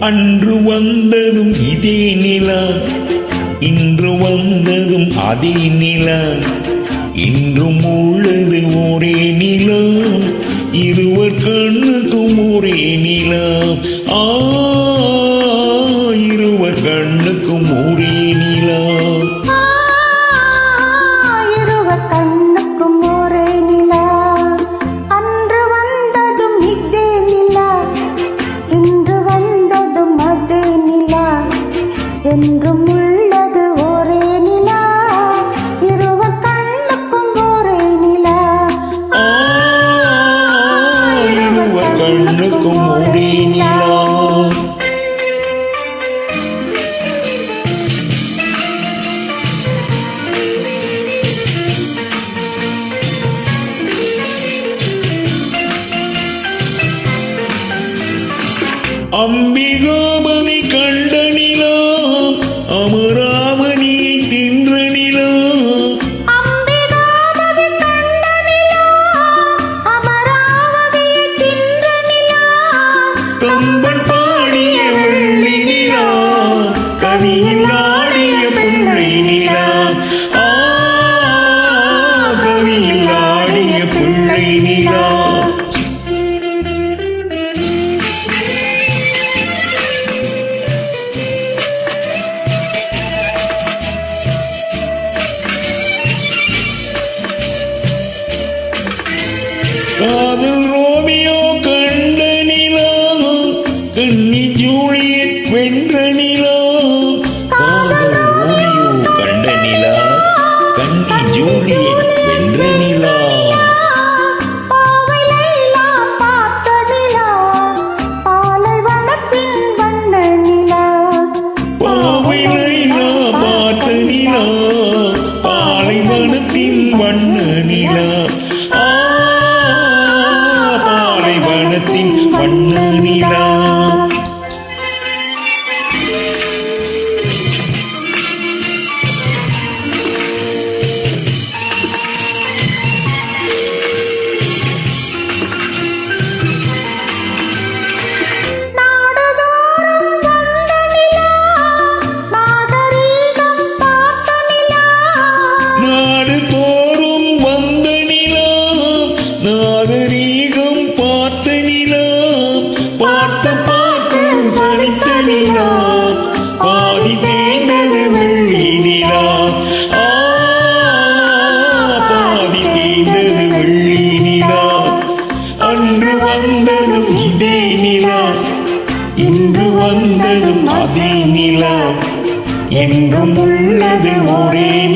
அன்று வந்ததும் இதே நிலா இன்று வந்ததும் அதே நிலா இன்றும் உள்ளது ஒரே நிலா இருவர் கண்ணுக்கும் ஒரே நிலா. ஆ இருவர் கண்ணு ஒரே நிலா அம்பிகாபதி கண்ட நிலா அமராவதியை தின்ற நிலா கம்பன் பாடிய வெள்ளி நிலா கனியில் ஆடிய பிள்ளை நிலா ஆ கவியில் ஆடிய பிள்ளை நிலா Quando இன்று வந்ததும் அதே நிலா. என்றும் உள்ளது ஒரே